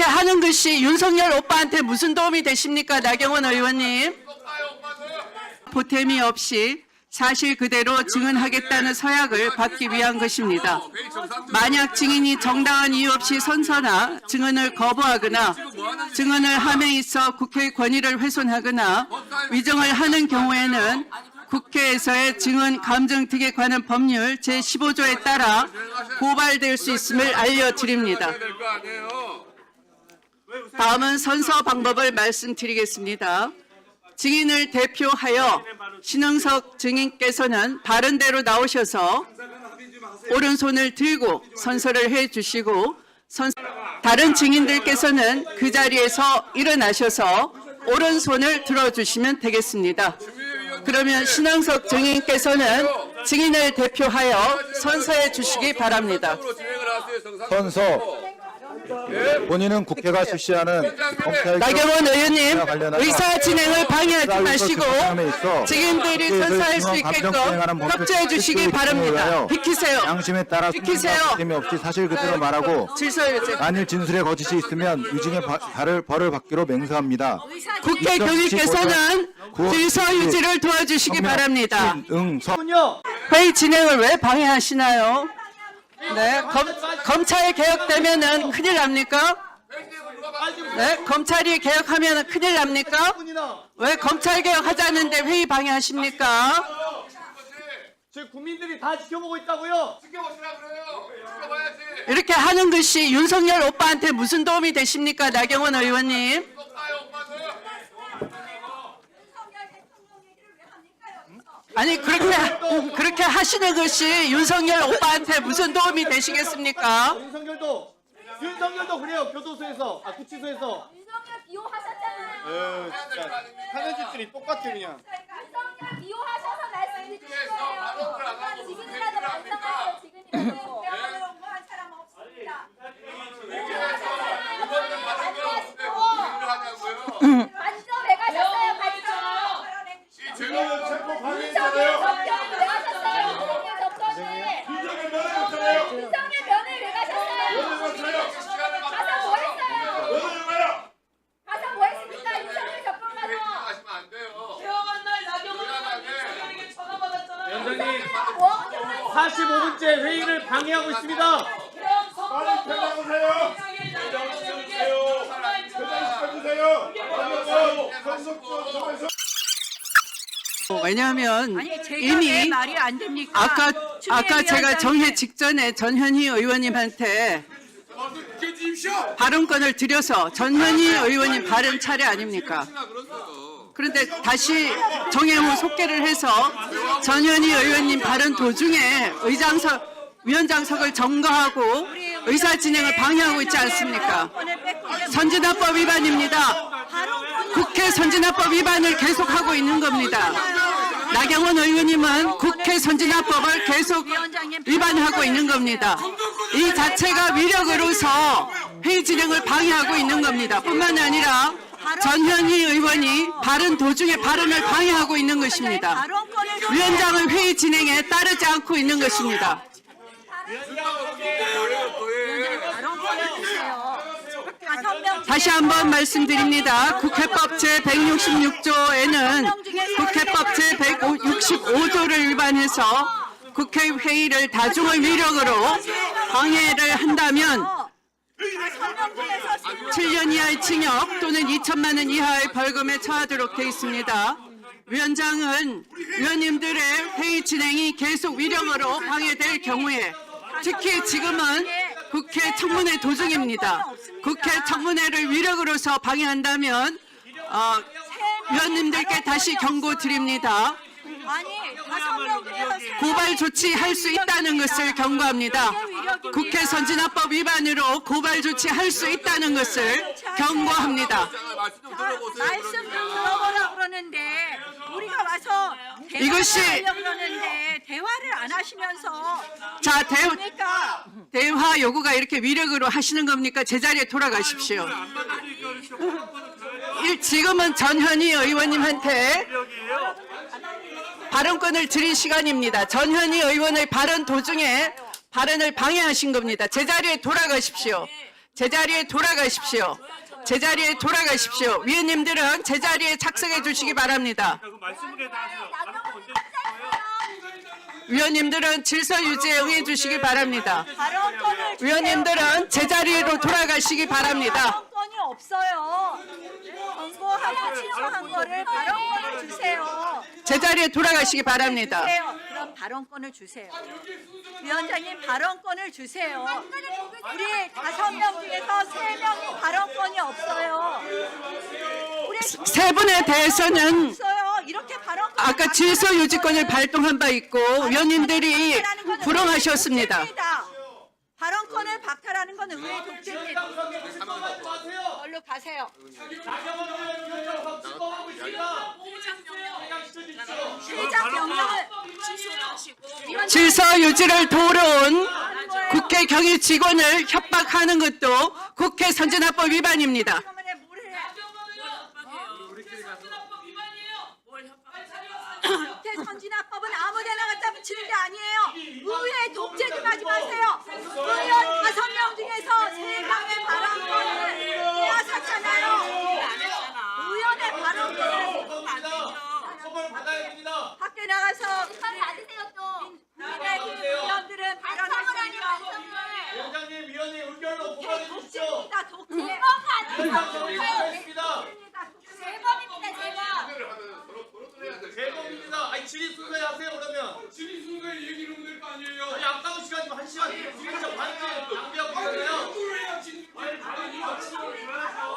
이렇게 하는 것이 윤석열 오빠한테 무슨 도움이 되십니까? 나경원 의원님. 보탬이 없이 사실 그대로 증언하겠다는 서약을 받기 위한 것입니다. 만약 증인이 정당한 이유 없이 선서나 증언을 거부하거나 증언을 함에 있어 국회의 권위를 훼손하거나 위정을 하는 경우에는 국회에서의 증언 감정 등에 관한 법률 제15조에 따라 고발될 수 있음을 알려드립니다. 다음은 선서 방법을 말씀드리겠습니다. 증인을 대표하여 신흥석 증인께서는 바른대로 나오셔서 오른손을 들고 선서를 해 주시고 선- 다른 증인들께서는 그 자리에서 일어나셔서 오른손을 들어주시면 되겠습니다. 그러면 신흥석 증인께서는 증인을 대표하여 선서해 주시기 바랍니다. 선서 본인은 국회가 실시하는 검찰 나경원 의원님 의사 진행을 방해하지 마시고 증인들이 국회에서 선서할 수 있게끔 협조해 주시기 바랍니다. 비키세요. 양심에 따라 비키세요. 없이 사실 그대로 말하고. 만일 진술에 거짓이 있으면 위증의 바- 발을 벌을 받기로 맹세합니다. 국회 교육께서는 질서 유지를 도와주시기 바랍니다. 응서 군요. 회의 진행을 왜 방해하시나요? 네, 검, 검찰 개혁되면은 큰일 납니까? 네, 검찰이 개혁하면 큰일 납니까? 왜 검찰 개혁하자는데 회의 방해하십니까? 저 국민들이 다 지켜보고 있다고요. 지켜보시라 그래요. 지켜봐야지. 이렇게 하는 것이 윤석열 오빠한테 무슨 도움이 되십니까? 나경원 의원님. 똑바요 오빠들. 아니 그렇게 그렇게 하시는 것이 윤석열 오빠한테 무슨 도움이 되시겠습니까? 윤석열도 윤석열도 그래요. 교도소에서 아 구치소에서. 윤석열 비호하셨잖아요. 하는 짓들이 똑같아 그냥. 윤석열 비호하셔서 말씀드리는 거예요. 지금이라도 반성하세요. 지금이라도. 병원으로 한 사람 없습니다. 일을 하냐고요. 반점 왜 가셨어요? 반점. 이 제가 체포 윤석열 접견 왜 가셨어요? 윤석열 접견에. 윤석열 면회 왜 가셨어요? 가서 뭐 했어요? 가서 뭐 했습니까? 윤석열 접견 가서. 하시면 안 돼요. 태어난 날 나경원 의원에게 전화 받았잖아요. 위원장님 뭐 경찰 45분째 회의를 방해하고 있습니다. 그럼 선거 왜냐하면 제가 왜 이미 말이 안 됩니까? 아까 아까 제가 정회 위원장님. 직전에 전현희 의원님한테. 발언권을 드려서 전현희 의원님 발언 차례 아닙니까? 그런데 다시 정혜무 속개를 해서 전현희 의원님 발언 도중에 의장석 위원장석을 점거하고 의사 진행을 방해하고 있지 않습니까? 선진화법 위반입니다. 국회 선진화법 위반을 계속하고 있는 겁니다. 나경원 의원님은 국회 선진화법을 계속 위반하고 있는 겁니다. 이 자체가 위력으로서 회의 진행을 방해하고 있는 겁니다. 뿐만 아니라 전현희 의원이 발언 도중에 발언을 방해하고 있는 것입니다. 좀 위원장은 회의 진행에 따르지 않고 있는 것입니다. 다시 한번 말씀드립니다. 국회법 제166조에는 국회법 제165조를 위반해서 국회 회의를 다중을 위력으로 방해를 한다면. 7년 이하의 징역 또는 2천만 원 이하의 벌금에 처하도록 되어 있습니다. 위원장은 위원님들의 회의 진행이 계속 위력으로 방해될 경우에 특히 지금은 국회 청문회 도중입니다. 국회 청문회를 위력으로서 방해한다면 어, 위원님들께 다시 경고드립니다. 고발 조치할 수 있다는 것을 경고합니다. 국회 선진화법 위반으로 고발 조치할 수 있다는 것을 경고합니다. 말씀 좀 들어보라 그러는데 우리가 와서 이것이- 그러는데 대화를 안 하시면서 자, 대, 그러니까 대화 요구가 이렇게 위력으로 하시는 겁니까? 제자리에 돌아가십시오. 일- 지금은 전현희 의원님한테 발언권을 드린 시간입니다. 전현희 의원의 발언 도중에 발언을 방해하신 겁니다. 제자리에 돌아가십시오. 제자리에 돌아가십시오. 제자리에 돌아가십시오. 위원님들은 제자리에 착석해 주시기 바랍니다. 위원님들은 질서 유지에 응해 주시기 바랍니다. 위원님들은 제자리로 돌아가시기 바랍니다. 없어요. 권고하고 취소한 거를 발언권을 주세요. 제자리에 돌아가시기 바랍니다. 주세요. 그럼 발언권을 주세요. 위원장님 발언권을 주세요. 우리 다섯 명 중에서 세 명이 발언권이 없어요. 우리 세 분에 대해서는 없어요. 이렇게 발언권 아까 질서 유지권을 발동한 바 있고 위원님들이 불응하셨습니다. 발언권을 박탈하는 건 의회 독재입니다. 위원장님 출범하지 얼른 가세요. 명령을 질서 유지를 도로온 국회 경위 직원을 협박하는 것도 국회 선진화법 위반입니다. 때문에. 국회 선진화법은 아무데나 갖다 붙이는 게 아니에요. 의회 독재 좀 하지 마세요. 의원 다섯 명 중에서 세 명의 발언권을 빼앗았잖아요. 의원의 발언권을 처벌 받아야 됩니다. 밖에 나가서 빨리 받으세요 또. 국민의 의원들은 발언할 수 반성을 하니 있죠. 반성을. 위원장님 위원회 의결로 보관해 주십시오. 독재입니다. 독재. 대법가 아니에요. 위원장님 대법입니다 수고했습니다. 대법. 질의 순서에 하세요 그러면. 질의 순서에 얘기를 될거 아니에요. 아니 아까운 시간이면 한 시간 진짜 반째 낭비하고 있잖아요. 또 해야 진술을 받아요.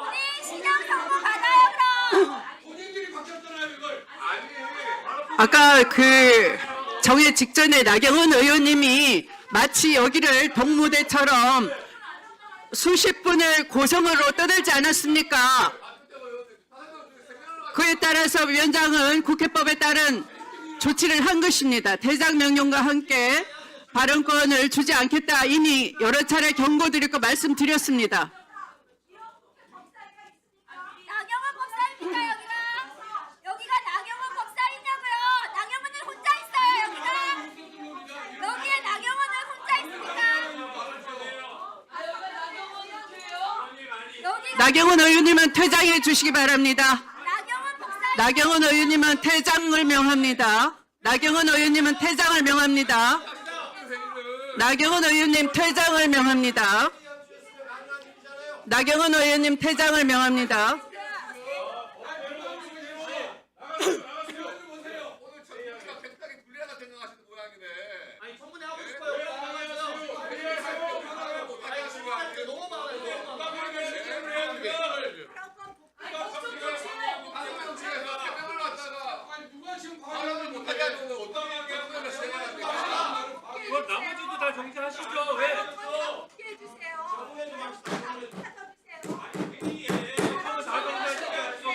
우리 시장 선거 받아요 그럼. 본인들이 바뀌었잖아요 이걸. 아니. 아까 그 정회 직전에 나경원 의원님이 마치 여기를 동무대처럼 수십 분을 고성으로 떠들지 않았습니까? 그에 따라서 위원장은 국회법에 따른 조치를 한 것입니다. 대장 명령과 함께 발언권을 주지 않겠다 이미 여러 차례 경고드리고 말씀드렸습니다. 나경원 법사입니까 여기가? 여기가 나경원 법사이냐고요? 나경원은 혼자 있어요 여기가? 여기에 나경원은 혼자 있습니까? 여기 나경원 의원님은 퇴장해 주시기 바랍니다. 나경원 의원님은 퇴장을 명합니다. 나경원 의원님은 퇴장을 명합니다. 나경원 의원님 퇴장을 명합니다. 나경원 의원님 퇴장을 명합니다. 오늘 정치가 굉장히 불리하다 생각하시는 모양이네. 아니 청문회 하고 싶어요. 아니 너무 많아요. 너무 많아요. 누가 지금 발언을 못하게 하는 건 어떤 경우를 생각합니까? 그걸 나머지도 다 정지하시죠. 왜? 어떻게 해주세요. 찾아주세요. 하고 다 정지하시죠.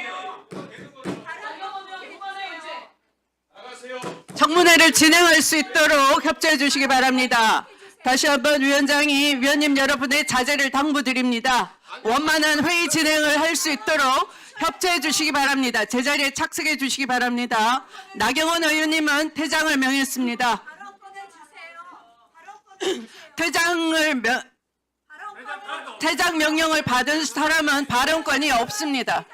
나경원은 그만해 이제. 청문회를 진행할 수 있도록 협조해 주시기 바랍니다. 다시 한번 위원장이 위원님 여러분의 자제를 당부드립니다. 원만한 회의 진행을 할 수 있도록 협조해 주시기 바랍니다. 제자리에 착석해 주시기 바랍니다. 나경원 의원님은 퇴장을 명했습니다. 퇴장을 명, 퇴장 명령을 받은 사람은 발언권이 없습니다.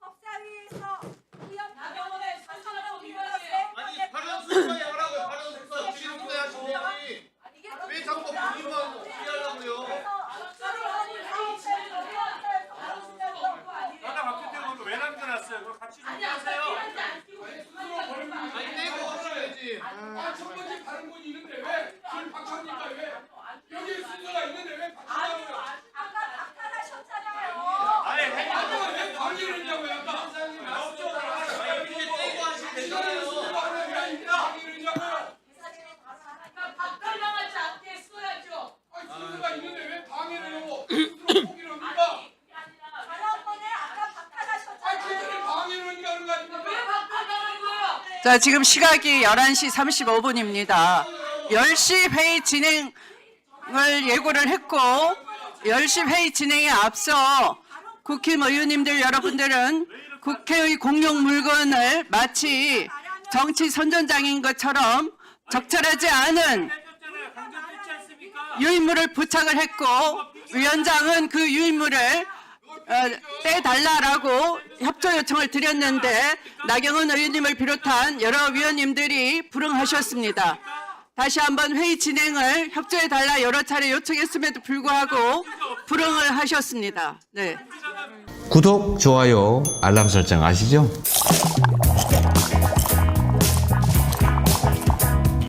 법사위에서 의원 나경원의 선진화법 위반이에요. 아니 발언 순서에 하라고요. 발언 순서 질의 순서에 하시지. 왜 자꾸 본인만 피하려고요? 나가 바뀌었는거왜 남겨놨어요? 그거 같이 정지하세요. 아니 내고 하셔야지. 아, 첫 번째 다른 분이 있는데 왜? 지금 박찬니까 왜? 여기 순서가 있는데 왜 박찬니까요? 아까 박탈하셨잖아요. 아예 해. 아까 왜 방해를 했냐고요, 아까? 아니 이제 떼고 하시면 되잖아요. 하는 왜 이렇게 방해를 했냐고요? 박탈당하지 않게 써야죠. 아니, 순서가 있는데 왜 방해를 하고 스스로 포기를 합니까? 발언권을 아까 아니, 박탈하셨잖아요. 그들이 방해를 하니까 하는 거 아닙니까? 왜 박탈당하는 거예요? 자, 지금 시각이 11시 35분입니다. 10시 회의 진행을 예고를 했고, 10시 회의 진행에 앞서 국힘 의원님들 여러분들은 국회의 공용 물건을 마치 정치 선전장인 것처럼 적절하지 않은? 유인물을 부착을 했고 위원장은 그 유인물을 어, 떼달라라고 협조 요청을 드렸는데 나경원 의원님을 비롯한 여러 위원님들이 불응하셨습니다. 다시 한번 회의 진행을 협조해달라 여러 차례 요청했음에도 불구하고 불응을 하셨습니다. 네. 구독, 좋아요, 알람 설정 아시죠?